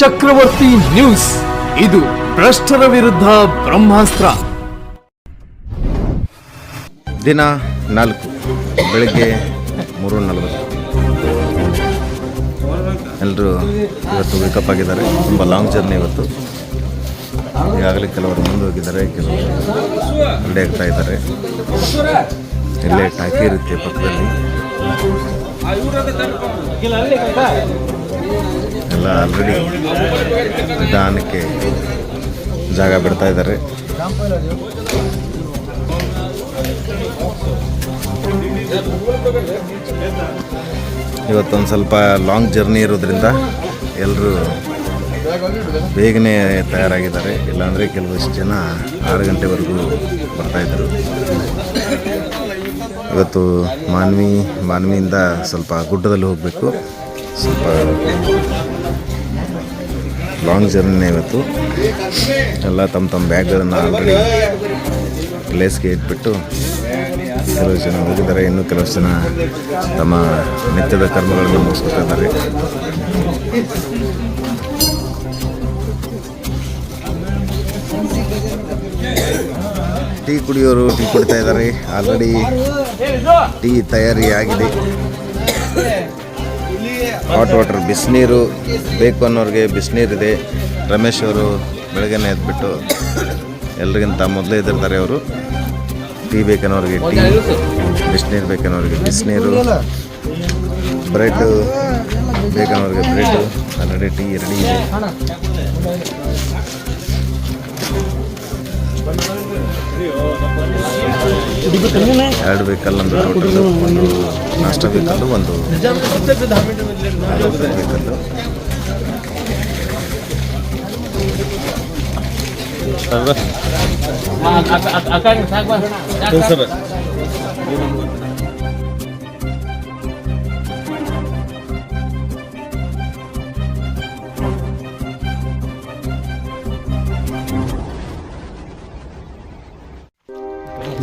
ಚಕ್ರವರ್ತಿ news. ಇದು ಭ್ರಷ್ಟರ ವಿರುದ್ಧ ಬ್ರಹ್ಮಾಸ್ತ್ರ. ದಿನ ನಾಲ್ಕು. ಬೆಳಗ್ಗೆ ಮೂರು ನಲವತ್ತು. ಎಲ್ಲರೂ ಇವತ್ತು ವೇಕಪ್ ಆಗಿದ್ದಾರೆ. ತುಂಬ ಲಾಂಗ್ ಜರ್ನಿ ಇವತ್ತು. ಈಗಾಗಲೇ ಕೆಲವರು ಮುಂದೆ ಹೋಗಿದ್ದಾರೆ, ಕೆಲವರು ರೆಡಿ ಆಗ್ತಾ ಇದ್ದಾರೆ. ಇಲ್ಲೇ ಟಾಕಿ ಇರುತ್ತೆ ಪಕ್ಕದಲ್ಲಿ. ಎಲ್ಲ ಆಲ್ರೆಡಿ ದಾನಕ್ಕೆ ಜಾಗ ಬಿಡ್ತಾ ಇದ್ದಾರೆ. ಇವತ್ತೊಂದು ಸ್ವಲ್ಪ ಲಾಂಗ್ ಜರ್ನಿ ಇರೋದ್ರಿಂದ ಎಲ್ಲರೂ ಬೇಗನೆ ತಯಾರಾಗಿದ್ದಾರೆ. ಇಲ್ಲಾಂದರೆ ಕೆಲವಷ್ಟು ಜನ ಆರು ಗಂಟೆವರೆಗೂ ಬರ್ತಾಯಿದ್ರು ಇವತ್ತು ಮಾನ್ವಿ, ಮಾನ್ವಿಯಿಂದ ಸ್ವಲ್ಪ ಗುಡ್ಡದಲ್ಲಿ ಹೋಗಬೇಕು. ಸ್ವಲ್ಪ ಲಾಂಗ್ ಜರ್ನಿನೇ ಇವತ್ತು. ಎಲ್ಲ ತಮ್ಮ ತಮ್ಮ ಬ್ಯಾಗ್ಗಳನ್ನು ಆಲ್ರೆಡಿ ಪ್ಲೇಸ್ಗೆ ಇಟ್ಬಿಟ್ಟು ಕೆಲವು ಜನ ಹೋಗಿದ್ದಾರೆ. ಇನ್ನು ಕೆಲವು ಜನ ತಮ್ಮ ನಿತ್ಯದ ಕರ್ಮಗಳನ್ನು ಮುಗಿಸ್ಕೊತಾ ಇದ್ದಾರೆ. ಟೀ ಕುಡಿಯೋರು ಟೀ ಕುಡಿತಾ ಇದ್ದಾರೆ. ಆಲ್ರೆಡಿ ಟೀ ತಯಾರಿ ಆಗಿದೆ ಹಾಟ್ ವಾಟರ್ ಬಿಸಿನೀರು ಬೇಕು ಅನ್ನೋರಿಗೆ ಬಿಸಿನೀರಿದೆ ರಮೇಶ್ ಅವರು ಬೆಳಗ್ಗೆನೇ ಎದ್ಬಿಟ್ಟು ಎಲ್ರಿಗಿಂತ ಮೊದಲೇ ಇದ್ದಿರ್ತಾರೆ ಅವರು. ಟೀ ಬೇಕನ್ನೋರಿಗೆ ಟೀ ಬಿಸಿನೀರು ಬೇಕನ್ನೋರಿಗೆ ಬಿಸಿನೀರು ಬ್ರೆಡ್ ಬೇಕನ್ನೋರಿಗೆ ಬ್ರೆಡ್, ಆಲ್ರೆಡಿ ಟೀ ರೆಡಿ ಇದೆ. ಎರಡು ವೆಹಿಕಲ್ ಒಂದು ಟೋಟಲ್ ಒಂದು ನಾಷ್ಟ ವೆಹಿಕಲ್ಲು ಒಂದು ವೆಹಿಕಲ್ಲು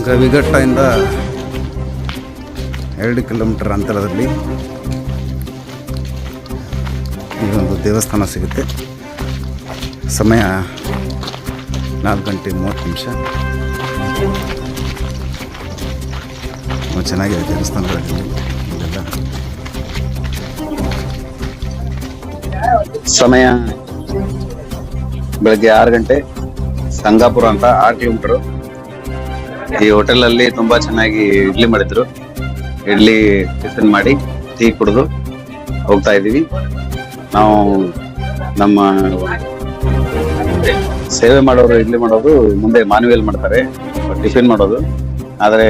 ಗವಿಘಟ್ಟದಿಂದ ಎರಡು ಕಿಲೋಮೀಟರ್ ಅಂತರದಲ್ಲಿ ಈ ಒಂದು ದೇವಸ್ಥಾನ ಸಿಗುತ್ತೆ. ಸಮಯ ನಾಲ್ಕು ಗಂಟೆ ಮೂವತ್ತು ನಿಮಿಷ. ಚೆನ್ನಾಗಿದೆ ದೇವಸ್ಥಾನಗಳಲ್ಲಿ. ಇಲ್ಲೆಲ್ಲ ಸಮಯ ಬೆಳಗ್ಗೆ ಆರು ಗಂಟೆ, ಸಂಗಾಪುರ ಅಂತ ಆರು ಕಿಲೋಮೀಟರ್. ಈ ಹೋಟೆಲ್ ಅಲ್ಲಿ ತುಂಬಾ ಚೆನ್ನಾಗಿ ಇಡ್ಲಿ ಮಾಡಿದ್ರು. ಇಡ್ಲಿ ಟಿಫಿನ್ ಮಾಡಿ ಟೀ ಕುಡಿದು ಹೋಗ್ತಾ ಇದೀವಿ ನಾವು ನಮ್ಮ ಸೇವೆ ಮಾಡೋರು, ಇಡ್ಲಿ ಮಾಡೋದು ಮುಂದೆ ಮಾನವಿಯಲ್ಲಿ ಮಾಡ್ತಾರೆ, ಟಿಫಿನ್ ಮಾಡೋದು. ಆದರೆ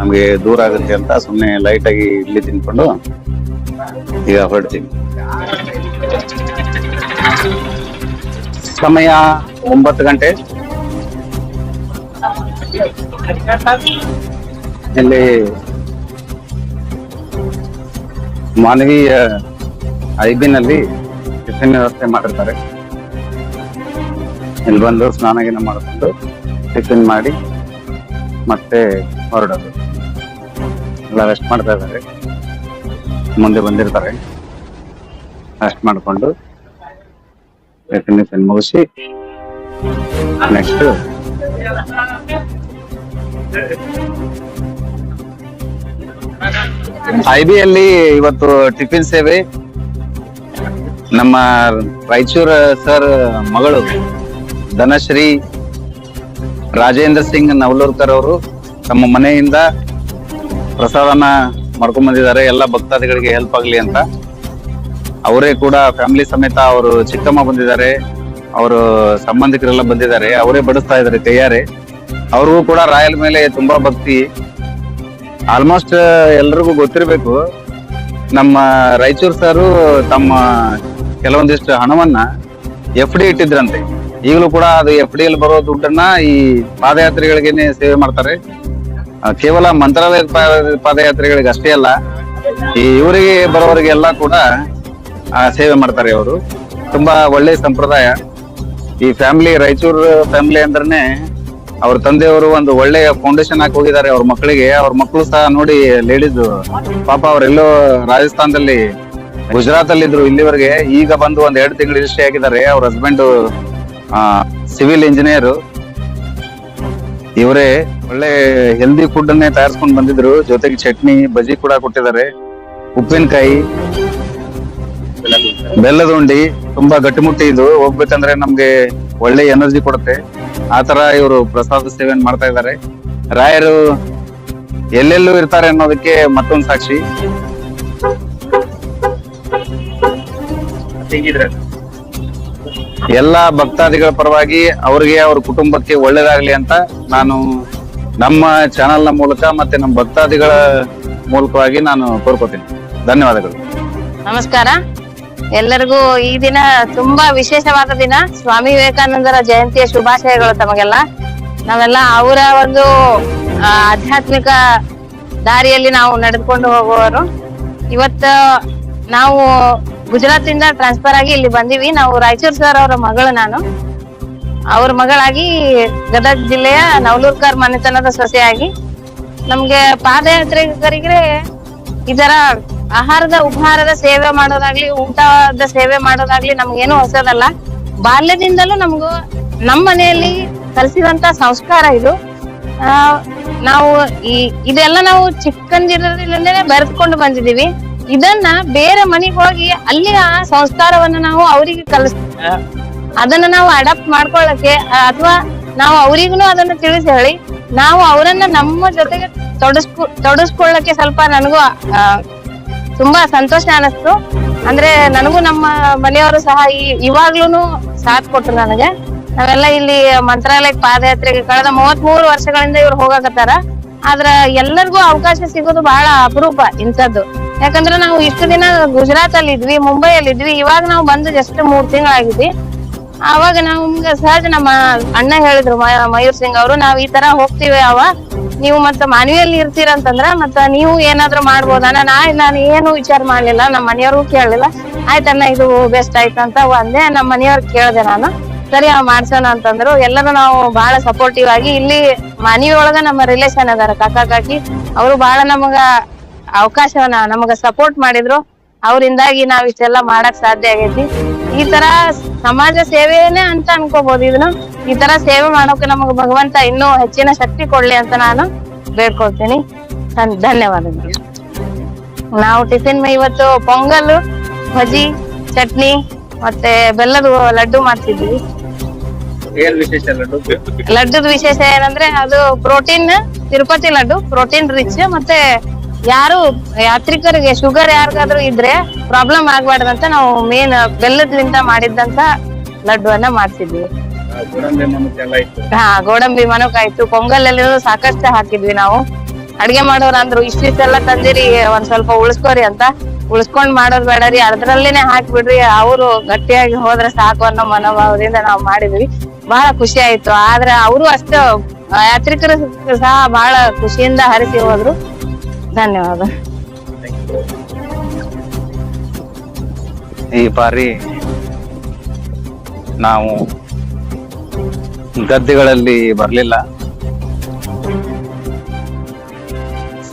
ನಮಗೆ ದೂರ ಆಗುತ್ತೆ ಅಂತ ಸುಮ್ಮನೆ ಲೈಟ್ ಆಗಿ ಇಡ್ಲಿ ತಿನ್ಕೊಂಡು ಈಗ ಹೊರಡ್ತೀನಿ ಸಮಯ ಒಂಬತ್ತು ಗಂಟೆ. ಇಲ್ಲಿ ಮಾನವೀಯ ಐಬಿನಲ್ಲಿ ಟಿಫಿನ್ ವ್ಯವಸ್ಥೆ ಮಾಡಿರ್ತಾರೆ. ಇಲ್ಲಿ ಬಂದು ಸ್ನಾನ ಗೀನ ಮಾಡಿಕೊಂಡು ಟಿಫಿನ್ ಮಾಡಿ ಮತ್ತೆ ಹೊರಡೋದು. ಎಲ್ಲ ರೆಸ್ಟ್ ಮಾಡ್ತಾ ಇದ್ದಾರೆ. ಮುಂದೆ ಬಂದಿರ್ತಾರೆ. ರೆಸ್ಟ್ ಮಾಡಿಕೊಂಡು ಟಿಫಿನ್ ಟಿಫಿನ್ ಮುಗಿಸಿ ನೆಕ್ಸ್ಟ್ ಐಬಿಯಲ್ಲಿ ಇವತ್ತು ಟಿಫಿನ್ ಸೇವೆ. ನಮ್ಮ ರಾಯಚೂರ್ ಸರ್ ಮಗಳು ಧನಶ್ರೀ, ರಾಜೇಂದ್ರ ಸಿಂಗ್ ನವಲೂರ್ಕರ್ ಅವರು ತಮ್ಮ ಮನೆಯಿಂದ ಪ್ರಸಾದನ ಮಾಡ್ಕೊಂಡ್ ಬಂದಿದ್ದಾರೆ. ಎಲ್ಲ ಭಕ್ತಾದಿಗಳಿಗೆ ಹೆಲ್ಪ್ ಆಗ್ಲಿ ಅಂತ. ಅವರೇ ಕೂಡ ಫ್ಯಾಮಿಲಿ ಸಮೇತ ಅವರು ಚಿಕ್ಕಮ್ಮ ಬಂದಿದ್ದಾರೆ. ಅವರು ಸಂಬಂಧಿಕರೆಲ್ಲ ಬಂದಿದ್ದಾರೆ. ಅವರೇ ಬಡಿಸ್ತಾ ಇದ್ದಾರೆ ಕೈಯಾರೆ ಅವ್ರಿಗೂ ಕೂಡ ರಾಯಲ್ ಮೇಲೆ ತುಂಬಾ ಭಕ್ತಿ. ಆಲ್ಮೋಸ್ಟ್ ಎಲ್ರಿಗೂ ಗೊತ್ತಿರಬೇಕು. ನಮ್ಮ ರಾಯಚೂರು ಸರ್ ತಮ್ಮ ಕೆಲವೊಂದಿಷ್ಟು ಹಣವನ್ನ ಎಫ್ ಡಿ ಇಟ್ಟಿದ್ರಂತೆ. ಈಗಲೂ ಕೂಡ ಅದು ಎಫ್ ಡಿ ಅಲ್ಲಿ ಬರೋ ದುಡ್ಡನ್ನ ಈ ಪಾದಯಾತ್ರೆಗಳಿಗೇನೆ ಸೇವೆ ಮಾಡ್ತಾರೆ. ಕೇವಲ ಮಂತ್ರಾಲಯ ಪಾದಯಾತ್ರೆಗಳಿಗೆ ಅಷ್ಟೇ ಅಲ್ಲ, ಈ ಇವರಿಗೆ ಬರೋರಿಗೆಲ್ಲ ಕೂಡ ಸೇವೆ ಮಾಡ್ತಾರೆ ಅವರು. ತುಂಬಾ ಒಳ್ಳೆ ಸಂಪ್ರದಾಯ. ಈ ಫ್ಯಾಮಿಲಿ ರಾಯಚೂರು ಫ್ಯಾಮಿಲಿ ಅಂದ್ರನೆ ಅವ್ರ ತಂದೆಯವರು ಒಂದು ಒಳ್ಳೆಯ ಫೌಂಡೇಶನ್ ಹಾಕಿ ಹೋಗಿದ್ದಾರೆ. ಅವ್ರ ಮಕ್ಕಳಿಗೆ, ಅವ್ರ ಮಕ್ಕಳು ಸಹ ನೋಡಿ ಲೇಡೀಸ್ ಪಾಪ ಅವರೆಲ್ಲೋ ರಾಜಸ್ಥಾನದಲ್ಲಿ ಗುಜರಾತ್ ಅಲ್ಲಿ ಇದ್ರು ಇಲ್ಲಿವರೆಗೆ. ಈಗ ಬಂದು ಒಂದ್ ಎರಡು ತಿಂಗಳು ಇಷ್ಟೇ ಆಗಿದ್ದಾರೆ. ಅವ್ರ ಹಸ್ಬೆಂಡ್ ಸಿವಿಲ್ ಇಂಜಿನಿಯರ್ ಇವರೇ ಒಳ್ಳೆ ಹೆಲ್ದಿ ಫುಡ್ ಅನ್ನೇ ತಯಾರಿಸ್ಕೊಂಡು ಬಂದಿದ್ರು. ಜೊತೆಗೆ ಚಟ್ನಿ ಬಜಿ ಕೂಡ ಕೊಟ್ಟಿದ್ದಾರೆ. ಉಪ್ಪಿನಕಾಯಿ, ಬೆಲ್ಲದ ಉಂಡಿ, ತುಂಬಾ ಗಟ್ಟಿಮುಟ್ಟಿ ಇದು. ಹೋಗ್ಬೇಕಂದ್ರೆ ನಮ್ಗೆ ಒಳ್ಳೆ ಎನರ್ಜಿ ಕೊಡುತ್ತೆ. ಆತರ ಇವರು ಪ್ರಸಾದ ಸೇವೆಯನ್ನು ಮಾಡ್ತಾ ಇದ್ದಾರೆ. ರಾಯರು ಎಲ್ಲೆಲ್ಲೂ ಇರ್ತಾರೆ ಅನ್ನೋದಕ್ಕೆ ಮತ್ತೊಂದು ಸಾಕ್ಷಿ. ಎಲ್ಲ ಭಕ್ತಾದಿಗಳ ಪರವಾಗಿ ಅವರಿಗೆ ಅವ್ರ ಕುಟುಂಬಕ್ಕೆ ಒಳ್ಳೇದಾಗ್ಲಿ ಅಂತ ನಾನು ನಮ್ಮ ಚಾನೆಲ್ನ ಮೂಲಕ ಮತ್ತೆ ನಮ್ಮ ಭಕ್ತಾದಿಗಳ ಮೂಲಕವಾಗಿ ನಾನು ಕೋರ್ಕೋತೀನಿ. ಧನ್ಯವಾದಗಳು. ನಮಸ್ಕಾರ. ಎಲ್ಲರಿಗೂ ಈ ದಿನ ತುಂಬಾ ವಿಶೇಷವಾದ ದಿನ. ಸ್ವಾಮಿ ವಿವೇಕಾನಂದರ ಜಯಂತಿಯ ಶುಭಾಶಯಗಳು ತಮಗೆಲ್ಲ. ನಾವೆಲ್ಲ ಅವರ ಒಂದು ಆಧ್ಯಾತ್ಮಿಕ ದಾರಿಯಲ್ಲಿ ನಾವು ನಡೆದುಕೊಂಡು ಹೋಗುವವರು. ಇವತ್ತ ನಾವು ಗುಜರಾತ್ ಇಂದ ಟ್ರಾನ್ಸ್ಫರ್ ಆಗಿ ಇಲ್ಲಿ ಬಂದಿವಿ. ನಾವು ರಾಯಚೂರ್ ಸರ್ ಅವರ ಮಗಳು ನಾನು. ಅವ್ರ ಮಗಳಾಗಿ ಗದಗ ಜಿಲ್ಲೆಯ ನವಲೂರ್ಕರ್ ಮನೆತನದ ಸೊಸೆಯಾಗಿ. ನಮ್ಗೆ ಪಾದಯಾತ್ರಿಕರಿಗೆ ಇದರ ಆಹಾರದ ಉಪಹಾರದ ಸೇವೆ ಮಾಡೋದಾಗ್ಲಿ ಊಟದ ಸೇವೆ ಮಾಡೋದಾಗ್ಲಿ ನಮ್ಗೇನು ಹೊಸದಲ್ಲ. ಬಾಲ್ಯದಿಂದಲೂ ನಮಗೂ ನಮ್ಮ ಮನೆಯಲ್ಲಿ ಕಲಿಸಿದಂತ ಸಂಸ್ಕಾರ ಇದು. ಆ, ನಾವು ಈ ಇದೆಲ್ಲ ನಾವು ಚಿಕ್ಕಂದಿರದಿಂದಲೇ ಬೆರೆದ್ಕೊಂಡು ಬಂದಿದೀವಿ ಇದನ್ನ ಬೇರೆ ಮನೆಗೆ ಹೋಗಿ ಅಲ್ಲಿ ಆ ಸಂಸ್ಕಾರವನ್ನ ನಾವು ಅವರಿಗೆ ಕಲಿಸ್ ಅದನ್ನ ನಾವು ಅಡಾಪ್ಟ್ ಮಾಡ್ಕೊಳ್ಳಕ್ಕೆ ಅಥವಾ ನಾವು ಅವರಿಗೂ ಅದನ್ನ ತಿಳಿಸಿ ಹೇಳಿ. ನಾವು ಅವರನ್ನ ನಮ್ಮ ಜೊತೆಗೆ ತೊಡಸ್ಕೊ ತೊಡಸ್ಕೊಳ್ಳಕ್ಕೆ ಸ್ವಲ್ಪ ನನಗೂ ತುಂಬಾ ಸಂತೋಷ ಅನಿಸ್ತು. ಅಂದ್ರೆ ನನಗೂ ನಮ್ಮ ಮನೆಯವರು ಸಹ ಈ ಇವಾಗ್ಲೂನು ಸಾಥ್ ಕೊಟ್ರು ನನಗೆ. ನಾವೆಲ್ಲ ಇಲ್ಲಿ ಮಂತ್ರಾಲಯಕ್ಕೆ ಪಾದಯಾತ್ರೆಗೆ ಕಳೆದ ಮೂವತ್ ಮೂರು ವರ್ಷಗಳಿಂದ ಇವ್ರು ಹೋಗಾಕತ್ತಾರ. ಆದ್ರ ಎಲ್ಲರಿಗೂ ಅವಕಾಶ ಸಿಗೋದು ಬಹಳ ಅಪರೂಪ ಇಂಥದ್ದು. ಯಾಕಂದ್ರೆ ನಾವು ಇಷ್ಟು ದಿನ ಗುಜರಾತ್ ಅಲ್ಲಿ ಇದ್ವಿ, ಮುಂಬೈಯಲ್ಲಿ ಇದ್ವಿ. ಇವಾಗ ನಾವು ಬಂದು ಜಸ್ಟ್ ಮೂರ್ ತಿಂಗಳಾಗಿದ್ವಿ. ಅವಾಗ ನಮ್ಗೆ ಸಹಜ ನಮ್ಮ ಅಣ್ಣ ಹೇಳಿದ್ರು ಮಯೂರ್ ಸಿಂಗ್ ಅವರು, ನಾವ್ ಈ ತರ ಹೋಗ್ತೀವಿ ಅವ. ನೀವು ಮತ್ತೆ ಮನೆಯಲ್ಲಿ ಇರ್ತೀರಂತಂದ್ರ ಮತ್ತ ನೀವು ಏನಾದ್ರು ಮಾಡ್ಬೋದನ ನಾ ನಾನು ಏನು ವಿಚಾರ ಮಾಡ್ಲಿಲ್ಲ ನಮ್ಮ ಮನೆಯವ್ರು ಕೇಳಲಿಲ್ಲ. ಆಯ್ತಣ್ಣ, ಇದು ಬೆಸ್ಟ್ ಆಯ್ತು ಅಂತ ಒಂದೇ ನಮ್ಮ ಮನೆಯವ್ರು ಕೇಳಿದೆ ನಾನು. ಸರಿ ಮಾಡ್ಸೋಣ ಅಂತಂದ್ರು. ಎಲ್ಲರೂ ನಾವು ಬಹಳ ಸಪೋರ್ಟಿವ್ ಆಗಿ ಇಲ್ಲಿ ಮನೆಯೊಳಗ ನಮ್ಮ ರಿಲೇಷನ್ ಅದಾರ. ಕಾಕಾ ಕಾಕಿ ಅವರು ಬಹಳ ನಮಗ ಅವಕಾಶವನ್ನ ನಮಗ ಸಪೋರ್ಟ್ ಮಾಡಿದ್ರು. ಅವರಿಂದಾಗಿ ನಾವ್ ಇಷ್ಟೆಲ್ಲ ಮಾಡಕ್ ಸಾಧ್ಯ ಆಗೈತಿ. ಈ ತರ ಸಮಾಜ ಸೇವೆನೇ ಅಂತ ಅನ್ಕೋಬಹುದು ಇದನ್ನ ಈ ತರ ಸೇವೆ ಮಾಡೋಕೆ ನಮಗ ಭಗವಂತ ಇನ್ನೂ ಹೆಚ್ಚಿನ ಶಕ್ತಿ ಕೊಡ್ಲಿ ಅಂತ ನಾನು ಬೇಡ್ಕೊಳ್ತೀನಿ. ಧನ್- ಧನ್ಯವಾದಗಳು. ನಾವು ಟಿಫಿನ್ ಇವತ್ತು ಪೊಂಗಲ್ ಭಜಿ ಚಟ್ನಿ ಮತ್ತೆ ಬೆಲ್ಲದ ಲಡ್ಡು ಮಾಡ್ತಿದ್ವಿ. ಲಡ್ಡುದ ವಿಶೇಷ ಏನಂದ್ರೆ ಅದು protein Tirupati laddu protein rich ಮತ್ತೆ ಯಾರು ಯಾತ್ರಿಕರಿಗೆ ಶುಗರ್ ಯಾರಿಗಾದ್ರೂ ಇದ್ರೆ ಪ್ರಾಬ್ಲಮ್ ಆಗ್ಬಾರ್ದಂತ ನಾವು ಮೇನ್ ಬೆಲ್ಲದ್ಲಿಂದ ಮಾಡಿದ್ದಂತ ಲಡ್ಡುವನ್ನ ಮಾಡ್ತಿದ್ವಿ. ಹಾ ಗೋಡಂಬಿ ಮನಕಾಯ್ತು ಪೊಂಗಲ್ ಅಲ್ಲಿ ಸಾಕಷ್ಟು ಹಾಕಿದ್ವಿ ನಾವು. ಅಡ್ಗೆ ಮಾಡೋರ್ ಅಂದ್ರು ಇಷ್ಟಿಷ್ಟೆಲ್ಲ ತಂದಿರಿ ಒಂದ್ ಸ್ವಲ್ಪ ಉಳಿಸ್ಕೋರಿ ಅಂತ. ಉಳಿಸ್ಕೊಂಡ್ ಮಾಡೋದ್ ಬೇಡರಿ ಅದ್ರಲ್ಲೇನೆ ಹಾಕ್ಬಿಡ್ರಿ. ಅವರು ಗಟ್ಟಿಯಾಗಿ ಹೋದ್ರೆ ಸಾಕು ಅನ್ನೋ ಮನೋಭಾವದಿಂದ ನಾವು ಮಾಡಿದ್ವಿ. ಬಹಳ ಖುಷಿ ಆಯ್ತು. ಆದ್ರೆ ಅವರು ಅಷ್ಟು ಯಾತ್ರಿಕರು ಸಹ ಬಹಳ ಖುಷಿಯಿಂದ ಹರಿಸಿ ಹೋದ್ರು. ಧನ್ಯವಾದ. ಈ ಬಾರಿ ನಾವು ಗದ್ದೆಗಳಲ್ಲಿ ಬರಲಿಲ್ಲ.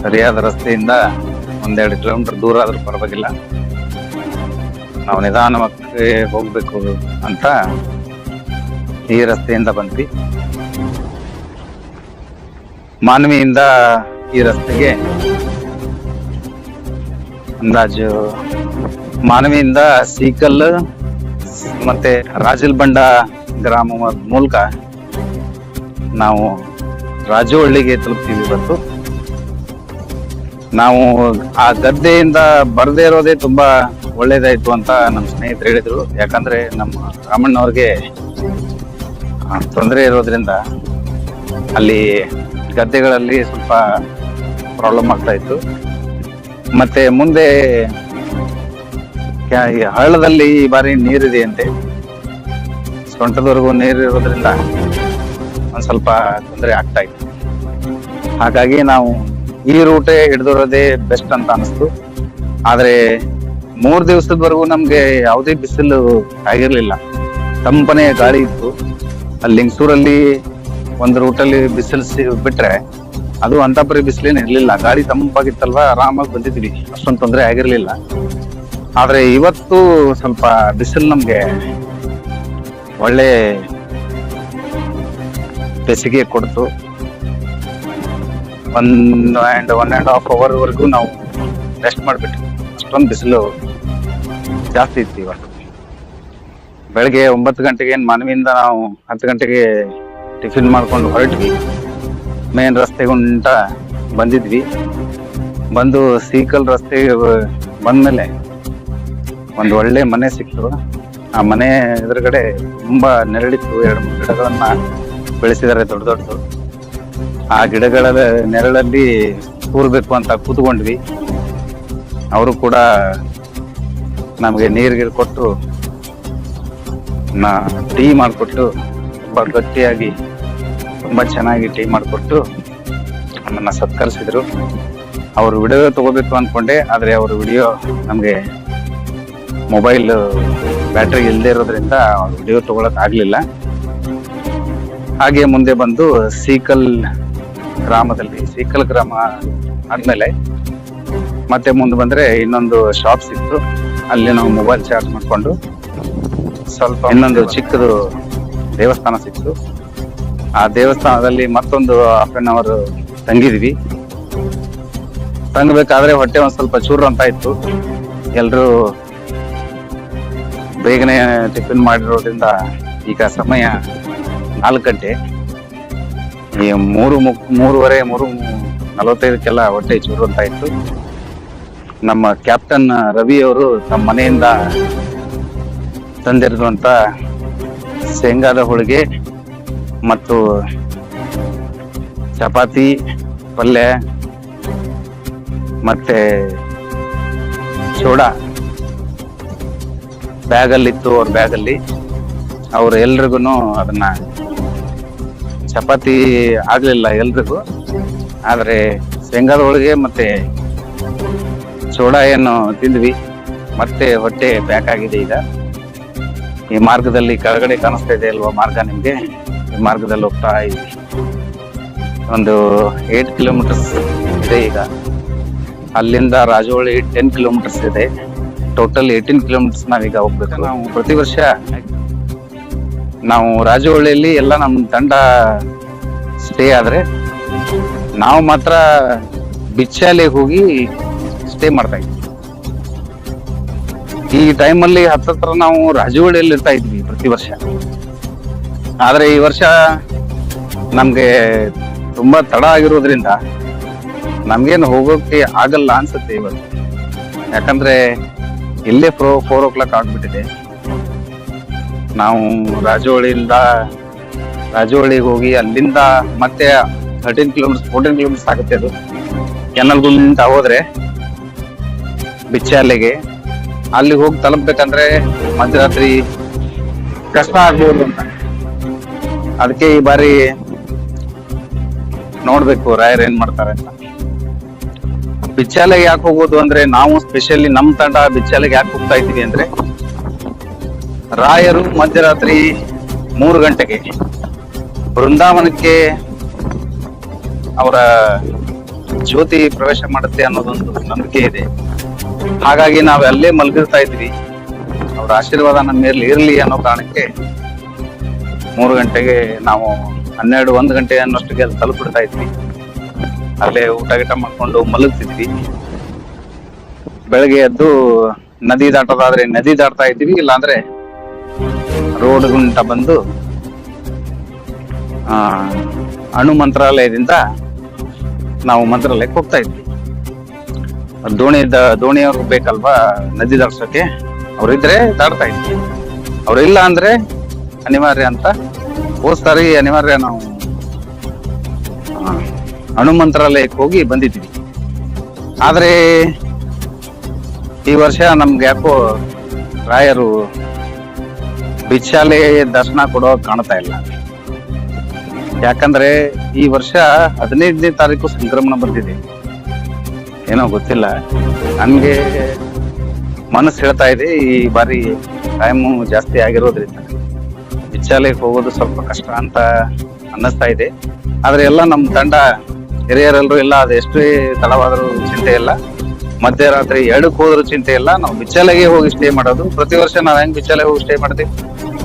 ಸರಿಯಾದ ರಸ್ತೆಯಿಂದ ಒಂದೆರಡು ಕಿಲೋಮೀಟರ್ ದೂರ ಆದ್ರೂ ಪರವಾಗಿಲ್ಲ. ನಾವು ನಿಧಾನವಾಗಿ ಹೋಗ್ಬೇಕು ಅಂತ ಈ ರಸ್ತೆಯಿಂದ ಬಂದ್ವಿ. ಮಾನ್ವಿಯಿಂದ ಈ ರಸ್ತೆಗೆ ಅಂದಾಜು ಮಾನವಿಯಿಂದ ಸೀಕಲ್ ಮತ್ತೆ ರಾಜಲ್ ಬಂಡ ಗ್ರಾಮ ಮೂಲಕ ನಾವು ರಾಜವಳ್ಳಿಗೆ ತಲುಪ್ತೀವಿ ಇವತ್ತು. ನಾವು ಆ ಗದ್ದೆಯಿಂದ ಬರದೇ ಇರೋದೇ ತುಂಬಾ ಒಳ್ಳೇದಾಯ್ತು ಅಂತ ನಮ್ಮ ಸ್ನೇಹಿತರು ಹೇಳಿದ್ರು. ಯಾಕಂದ್ರೆ ನಮ್ಮ ರಾಮಣ್ಣವ್ರಿಗೆ ತೊಂದರೆ ಇರೋದ್ರಿಂದ ಅಲ್ಲಿ ಗದ್ದೆಗಳಲ್ಲಿ ಸ್ವಲ್ಪ ಪ್ರಾಬ್ಲಮ್ ಆಗ್ತಾ ಇತ್ತು. ಮತ್ತೆ ಮುಂದೆ ಹಳ್ಳದಲ್ಲಿ ಈ ಬಾರಿ ನೀರಿದೆಯಂತೆ ಸೊಂಟದವರೆಗೂ ನೀರು ಇರೋದ್ರಿಂದ ಒಂದ್ ಸ್ವಲ್ಪ ತೊಂದರೆ ಆಗ್ತಾ ಇತ್ತು ಹಾಗಾಗಿ ನಾವು ಈ ರೂಟೇ ಹಿಡಿದಿರೋದೇ ಬೆಸ್ಟ್ ಅಂತ ಅನಿಸ್ತು. ಆದ್ರೆ ಮೂರ್ ದಿವಸದವರೆಗೂ ನಮ್ಗೆ ಯಾವುದೇ ಬಿಸಿಲು ಆಗಿರ್ಲಿಲ್ಲ. ತಂಪನೆಯ ಗಾಳಿ ಇತ್ತು. ಅಲ್ಲಿ ಲಿಂಗಸೂರಲ್ಲಿ ಒಂದು ರೂಟಲ್ಲಿ ಬಿಸಿಲು ಸಿ- ಬಿಟ್ರೆ ಅದು ಅಂತಪರಿ ಬಿಸಿಲೇನು ಇರಲಿಲ್ಲ. ಗಾಳಿ ತಂಪಾಗಿತ್ತಲ್ವ, ಆರಾಮಾಗಿ ಬಂದಿದ್ವಿ. ಅಷ್ಟೊಂದು ತೊಂದರೆ ಆಗಿರಲಿಲ್ಲ. ಆದರೆ ಇವತ್ತು ಸ್ವಲ್ಪ ಬಿಸಿಲು ನಮಗೆ ಒಳ್ಳೆ ಬೆಸಿಗೆ ಕೊಡ್ತು. ಒಂದ್ ಆ್ಯಂಡ್ ಒನ್ ಆ್ಯಂಡ್ ಹಾಫ್ ಅವರ್ವರೆಗೂ ನಾವು ರೆಸ್ಟ್ ಮಾಡಿಬಿಟ್ವಿ. ಅಷ್ಟೊಂದು ಬಿಸಿಲು ಜಾಸ್ತಿ ಇತ್ತು ಇವತ್ತು. ಬೆಳಗ್ಗೆ ಒಂಬತ್ತು ಗಂಟೆಗೆ ಮನವಿಯಿಂದ ನಾವು ಹತ್ತು ಗಂಟೆಗೆ ಟಿಫಿನ್ ಮಾಡ್ಕೊಂಡು ಹೊರಟ್ವಿ. ಮೇನ್ ರಸ್ತೆ ಗುಂಟ ಬಂದಿದ್ವಿ. ಬಂದು ಸೀಕಲ್ ರಸ್ತೆ ಬಂದ್ಮೇಲೆ ಒಂದು ಒಳ್ಳೆ ಮನೆ ಸಿಕ್ತು. ಆ ಮನೆ ಎದುರುಗಡೆ ತುಂಬಾ ನೆರಳಿತ್ತು. ಎರಡು ಮೂರು ಗಿಡಗಳನ್ನ ಬೆಳೆಸಿದ್ದಾರೆ ದೊಡ್ಡ ದೊಡ್ಡದು. ಆ ಗಿಡಗಳ ನೆರಳಲ್ಲಿ ಕೂರ್ಬೇಕು ಅಂತ ಕೂತ್ಕೊಂಡ್ವಿ. ಅವರು ಕೂಡ ನಮಗೆ ನೀರು ಕೊಟ್ಟು, ನಾ ಟೀ ಮಾಡಿಕೊಟ್ಟು, ತುಂಬ ಗಟ್ಟಿಯಾಗಿ ತುಂಬ ಚೆನ್ನಾಗಿ ಟೀ ಮಾಡಿಕೊಟ್ಟು ನನ್ನ ಸತ್ಕರಿಸಿದ್ರು. ಅವ್ರ ವಿಡಿಯೋ ತಗೋಬೇಕು ಅನ್ಕೊಂಡೆ, ಆದರೆ ಅವ್ರ ವಿಡಿಯೋ ನಮಗೆ ಮೊಬೈಲ್ ಬ್ಯಾಟ್ರಿ ಇಲ್ಲದೆ ಇರೋದ್ರಿಂದ ವಿಡಿಯೋ ತಗೊಳಕ್ ಆಗಲಿಲ್ಲ. ಹಾಗೆ ಮುಂದೆ ಬಂದು ಸೀಕಲ್ ಗ್ರಾಮದಲ್ಲಿ, ಸೀಕಲ್ ಗ್ರಾಮ ಆದ್ಮೇಲೆ ಮತ್ತೆ ಮುಂದೆ ಬಂದ್ರೆ ಇನ್ನೊಂದು ಶಾಪ್ ಸಿಕ್ತು ಅಲ್ಲಿ ನಾವು ಮೊಬೈಲ್ ಚಾರ್ಜ್ ಮಾಡಿಕೊಂಡು ಸ್ವಲ್ಪ ಇನ್ನೊಂದು ಚಿಕ್ಕದು ದೇವಸ್ಥಾನ ಸಿಕ್ತು. ಆ ದೇವಸ್ಥಾನದಲ್ಲಿ ಮತ್ತೊಂದು ಹಾಫ್ ಅನ್ ಅವರ್ ತಂಗಿದ್ವಿ. ತಂಗಬೇಕಾದ್ರೆ ಹೊಟ್ಟೆ ಒಂದ್ ಸ್ವಲ್ಪ ಚೂರು ಅಂತ ಇತ್ತು. ಎಲ್ರು ಬೇಗನೆ ಟಿಫಿನ್ ಮಾಡಿರೋದ್ರಿಂದ ಈಗ ಸಮಯ ನಾಲ್ಕು ಗಂಟೆ. ಈ ಮೂರು ಮುಕ್- ಮೂರುವರೆ, ಮೂರು ನಲವತ್ತೈದಕ್ಕೆಲ್ಲ ಹೊಟ್ಟೆ ಚೂರು ಅಂತ ಇತ್ತು. ನಮ್ಮ ಕ್ಯಾಪ್ಟನ್ ರವಿ ಅವರು ತಮ್ಮ ಮನೆಯಿಂದ ತಂದಿರುವಂತ ಶೇಂಗಾದ ಹೋಳಿಗೆ ಮತ್ತು ಚಪಾತಿ, ಪಲ್ಯ, ಮತ್ತೆ ಸೋಡಾ. ಬ್ಯಾಗಲ್ಲಿ ಇತ್ತು ಅವ್ರ ಬ್ಯಾಗಲ್ಲಿ. ಅವ್ರು ಎಲ್ರಿಗೂ ಅದನ್ನ ಚಪಾತಿ ಆಗಲಿಲ್ಲ ಎಲ್ರಿಗೂ. ಆದರೆ ಶೇಂಗಾದೊಳಗೆ ಮತ್ತೆ ಸೋಡಾ ಏನು ತಿಂದ್ವಿ. ಮತ್ತೆ ಹೊಟ್ಟೆ ಬ್ಯಾಕ್ ಆಗಿದೆ ಈಗ. ಈ ಮಾರ್ಗದಲ್ಲಿ ಕೆಳಗಡೆ ಕಾಣಿಸ್ತಾ ಇದೆ ಅಲ್ವಾ ಮಾರ್ಗ ನಿಮ್ಗೆ? ಮಾರ್ಗದಲ್ಲಿ ಹೋಗ್ತಾ ಇದ್ವಿ. ಒಂದು ಏಟ್ ಕಿಲೋಮೀಟರ್ಸ್ ಇದೆ ಈಗ. ಅಲ್ಲಿಂದ ರಾಜೋಳಿ ಟೆನ್ ಕಿಲೋಮೀಟರ್ಸ್ ಇದೆ. ಟೋಟಲ್ ಏಯ್ಟೀನ್ ಕಿಲೋಮೀಟರ್ಸ್ ನಾವೀಗ ಹೋಗ್ಬೇಕು. ನಾವು ಪ್ರತಿ ವರ್ಷ ನಾವು ರಾಜವಳ್ಳಿಯಲ್ಲಿ ಎಲ್ಲ ನಮ್ಮ ತಂಡ ಸ್ಟೇ ಆದರೆ ನಾವು ಮಾತ್ರ ಬಿಚ್ಚಾಲೆಗೆ ಹೋಗಿ ಸ್ಟೇ ಮಾಡ್ತಾ ಇದ್ವಿ. ಈ ಟೈಮಲ್ಲಿ ಹತ್ತತ್ರ ನಾವು ರಾಜವಳ್ಳಿಯಲ್ಲಿ ಇರ್ತಾ ಇದ್ವಿ ಪ್ರತಿ ವರ್ಷ. ಆದ್ರೆ ಈ ವರ್ಷ ನಮ್ಗೆ ತುಂಬಾ ತಡ ಆಗಿರೋದ್ರಿಂದ ನಮ್ಗೇನು ಹೋಗೋಕೆ ಆಗಲ್ಲ ಅನ್ಸುತ್ತೆ ಇವತ್ತು. ಯಾಕಂದ್ರೆ ಇಲ್ಲೇ ಫೋ ಫೋರ್ ಓ ಕ್ಲಾಕ್ ಆಗ್ಬಿಟ್ಟಿದೆ. ನಾವು ರಾಜೋಳಿಯಿಂದ, ರಾಜೋಳಿಗೆ ಹೋಗಿ ಅಲ್ಲಿಂದ ಮತ್ತೆ ಥರ್ಟೀನ್ ಕಿಲೋಮೀಟರ್ಸ್ ಫೋರ್ಟೀನ್ ಕಿಲೋಮೀಟರ್ಸ್ ಆಗುತ್ತೆ ಅದು. ಕೆನಲ್ ಗುಂಟ ಹೋದ್ರೆ ಬಿಚ್ಚಾಲೆಗೆ. ಅಲ್ಲಿ ಹೋಗಿ ತಲುಪ್ಬೇಕಂದ್ರೆ ಮಧ್ಯರಾತ್ರಿ ಕಷ್ಟ ಆಗ್ಬೋದು ಅಂತ. ಅದಕ್ಕೆ ಈ ಬಾರಿ ನೋಡ್ಬೇಕು ರಾಯರ್ ಏನ್ ಮಾಡ್ತಾರೆ ಅಂತ. ಬಿಚ್ಚಾಲೆಗೆ ಯಾಕೆ ಹೋಗೋದು ಅಂದ್ರೆ ನಾವು ಸ್ಪೆಷಲಿ ನಮ್ ತಂಡ ಬಿಚ್ಚಾಲೆಗೆ ಯಾಕೆ ಹೋಗ್ತಾ ಇದ್ದೀವಿ ಅಂದ್ರೆ ರಾಯರು ಮಧ್ಯರಾತ್ರಿ ಮೂರು ಗಂಟೆಗೆ ಬೃಂದಾವನಕ್ಕೆ ಅವರ ಜ್ಯೋತಿ ಪ್ರವೇಶ ಮಾಡುತ್ತೆ ಅನ್ನೋದೊಂದು ನಂಬಿಕೆ ಇದೆ. ಹಾಗಾಗಿ ನಾವು ಅಲ್ಲೇ ಮಲಗಿರ್ತಾ ಇದ್ವಿ ಅವರ ಆಶೀರ್ವಾದ ನಮ್ಮ ಮೇಲೆ ಇರಲಿ ಅನ್ನೋ ಕಾರಣಕ್ಕೆ ಮೂರು ಗಂಟೆಗೆ ನಾವು ಹನ್ನೆರಡು, ಒಂದು ಗಂಟೆ ಅನ್ನೋಷ್ಟಿಗೆ ಅಲ್ಲಿ ತಲುಪಿಡ್ತಾ ಇದ್ವಿ. ಅಲ್ಲೇ ಊಟ ಗೀಟ ಮಾಡ್ಕೊಂಡು ಮಲಗ್ತಿದ್ವಿ. ಬೆಳಗ್ಗೆ ಎದ್ದು ನದಿ ದಾಟೋದಾದ್ರೆ ನದಿ ದಾಟ್ತಾ ಇದ್ವಿ ಇಲ್ಲಾಂದ್ರೆ ರೋಡ್ ಗುಂಟ ಬಂದು ಅಣು ಮಂತ್ರಾಲಯದಿಂದ ನಾವು ಮಂತ್ರಾಲಯಕ್ಕೆ ಹೋಗ್ತಾ ಇದ್ವಿ. ದೋಣಿ ದೋಣಿಯವ್ರು ಬೇಕಲ್ವಾ ನದಿ ದಾಟ್ಸೋಕೆ? ಅವರಿದ್ರೆ ದಾಟ್ತಾ ಇದ್ವಿ. ಅವ್ರಿಲ್ಲ ಅಂದ್ರೆ ಅನಿವಾರ್ಯ ಅಂತ ಓದ್ತಾರೆ ಅನಿವಾರ್ಯ ನಾವು ಹನುಮಂತ್ರಾಲಯಕ್ಕೆ ಹೋಗಿ ಬಂದಿದ್ವಿ ಆದ್ರೆ ಈ ವರ್ಷ ನಮ್ಗೆ ಯಾಕೋ ರಾಯರು ಬಿಚ್ಚಾಲೆ ದರ್ಶನ ಕೊಡೋ ಕಾಣ್ತಾ ಇಲ್ಲ. ಯಾಕಂದ್ರೆ ಈ ವರ್ಷ ಹದಿನೈದನೇ ತಾರೀಕು ಸಂಕ್ರಮಣ ಬಂದಿದೆ. ಏನೋ ಗೊತ್ತಿಲ್ಲ. ನನ್ಗೆ ಮನಸ್ಸು ಹೇಳ್ತಾ ಇದೆ ಈ ಬಾರಿ ಟೈಮು ಜಾಸ್ತಿ ಆಗಿರೋದ್ರಿಂದ. ಬಿಚ್ಚಾಲೆಗೆ ಹೋಗೋದು ಸ್ವಲ್ಪ ಕಷ್ಟ ಅಂತ ಅನ್ನಿಸ್ತಾ ಇದೆ. ಆದರೆ ಎಲ್ಲ ನಮ್ಮ ತಂಡ ಹಿರಿಯರೆಲ್ಲರೂ ಇಲ್ಲ, ಅದು ಎಷ್ಟೇ ತಡವಾದರೂ ಚಿಂತೆ ಇಲ್ಲ. ಮಧ್ಯರಾತ್ರಿ ಎರಡಕ್ಕೆ ಹೋದರೂ ಚಿಂತೆ ಇಲ್ಲ. ನಾವು ಬಿಚ್ಚಲೆಗೆ ಹೋಗಿ ಸ್ಟೇ ಮಾಡೋದು. ಪ್ರತಿ ವರ್ಷ ನಾವು ಹೆಂಗೆ ಬಿಚ್ಚಲೆಗೆ ಹೋಗಿ ಸ್ಟೇ ಮಾಡ್ತೀವಿ?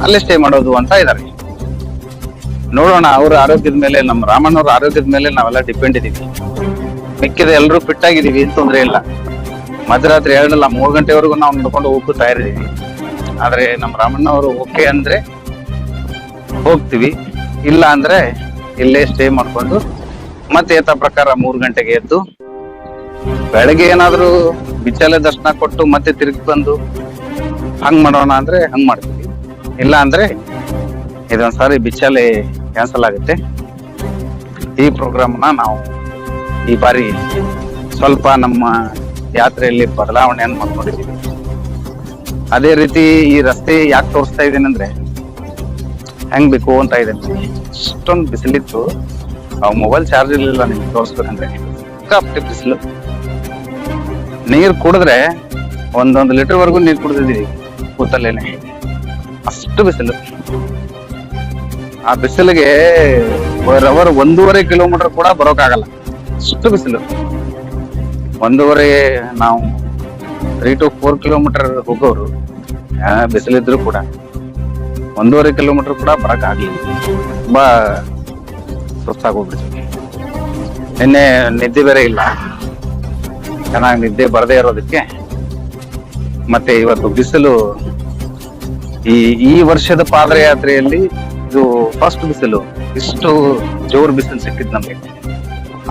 ಅಲ್ಲೇ ಸ್ಟೇ ಮಾಡೋದು ಅಂತ ಇದ್ದಾರೆ ನೋಡೋಣ, ಅವ್ರ ಆರೋಗ್ಯದ ಮೇಲೆ ನಮ್ಮ ರಾಮಣ್ಣವ್ರ ಆರೋಗ್ಯದ ಮೇಲೆ ನಾವೆಲ್ಲ ಡಿಪೆಂಡ್ ಇದ್ದೀವಿ ಮಿಕ್ಕಿದ ಎಲ್ಲರೂ ಫಿಟ್ ಆಗಿದ್ದೀವಿ ಏನು ತೊಂದರೆ ಇಲ್ಲ. ಮಧ್ಯರಾತ್ರಿ ಎರಡಲ್ಲ ಮೂರು ಗಂಟೆವರೆಗೂ ನಾವು ನೋಡ್ಕೊಂಡು ಹೋಗಕ್ಕೂ ಇದ್ದೀವಿ ಆದರೆ ನಮ್ಮ ರಾಮಣ್ಣವರು ಓಕೆ ಅಂದ್ರೆ ಹೋಗ್ತೀವಿ. ಇಲ್ಲ ಅಂದ್ರೆ ಇಲ್ಲೇ ಸ್ಟೇ ಮಾಡ್ಕೊಂಡು ಮತ್ತೆ ಏತ ಪ್ರಕಾರ ಮೂರು ಗಂಟೆಗೆ ಎದ್ದು ಬೆಳಗ್ಗೆ ಏನಾದರೂ ಬಿಚ್ಚಲೆ ದರ್ಶನ ಕೊಟ್ಟು ಮತ್ತೆ ತಿರುಗಿ ಬಂದು ಹಂಗ್ ಮಾಡೋಣ ಅಂದ್ರೆ ಹಂಗ್ ಮಾಡ್ತೀವಿ. ಇಲ್ಲ ಅಂದ್ರೆ ಇದೊಂದ್ಸಾರಿ ಬಿಚ್ಚಲೆ ಕ್ಯಾನ್ಸಲ್ ಆಗುತ್ತೆ. ಈ ಪ್ರೋಗ್ರಾಮ್ನ ನಾವು ಈ ಬಾರಿ ಸ್ವಲ್ಪ ನಮ್ಮ ಯಾತ್ರೆಯಲ್ಲಿ ಬದಲಾವಣೆಯನ್ನು ಮಾಡ್ಕೊಂಡಿದ್ದೀವಿ ಅದೇ ರೀತಿ ಈ ರಸ್ತೆ ಯಾಕೆ ತೋರಿಸ್ತಾ ಇದ್ದೀನಿ ಅಂದ್ರೆ ಹೆಂಗ್ ಬೇಕು ಅಂತ ಇದೆ. ಇಷ್ಟೊಂದು ಬಿಸಿಲಿತ್ತು. ಅವ್ ಮೊಬೈಲ್ ಚಾರ್ಜ್ ಇರ್ಲಿಲ್ಲ ನಿಮ್ಗೆ ತೋರಿಸ್ಬೇಕಂದ್ರೆ. ಸಿಕ್ಕಾಪಟ್ಟೆ ಬಿಸಿಲು. ನೀರ್ ಕುಡಿದ್ರೆ ಒಂದೊಂದು ಲೀಟರ್ ವರೆಗೂ ನೀರ್ ಕುಡಿದಿದ್ದೀವಿ ಕೂತಲ್ಲೇನೆ. ಅಷ್ಟು ಬಿಸಿಲು. ಆ ಬಿಸಿಲಿಗೆ ರವರ್ ಒಂದೂವರೆ ಕಿಲೋಮೀಟರ್ ಕೂಡ ಬರೋಕ್ಕಾಗಲ್ಲ ಅಷ್ಟು ಬಿಸಿಲು. ಒಂದೂವರೆ ನಾವು ತ್ರೀ ಟು ಫೋರ್ ಕಿಲೋಮೀಟರ್ ಹೋಗೋರು ಆ, ಬಿಸಿಲಿದ್ರು ಕೂಡ. ಒಂದೂವರೆ ಕಿಲೋಮೀಟರ್ ಕೂಡ ಬರಕ್ ಆಗ್ಲಿಲ್ಲ. ತುಂಬಾ ಸುಸ್ತಾಗೋಗ್ಬಿಡ್ತೀವಿ ನಿನ್ನೆ ನಿದ್ದೆ ಬೇರೆ ಇಲ್ಲ. ಚೆನ್ನಾಗಿ ನಿದ್ದೆ ಬರದೇ ಇರೋದಕ್ಕೆ. ಮತ್ತೆ ಇವತ್ತು ಬಿಸಿಲು ಈ ಈ ವರ್ಷದ ಪಾದಯಾತ್ರೆಯಲ್ಲಿ ಇದು ಫಸ್ಟ್ ಬಿಸಿಲು. ಇಷ್ಟು ಜೋರು ಬಿಸಿಲು ಸಿಕ್ಕಿದ್ ನಮಗೆ.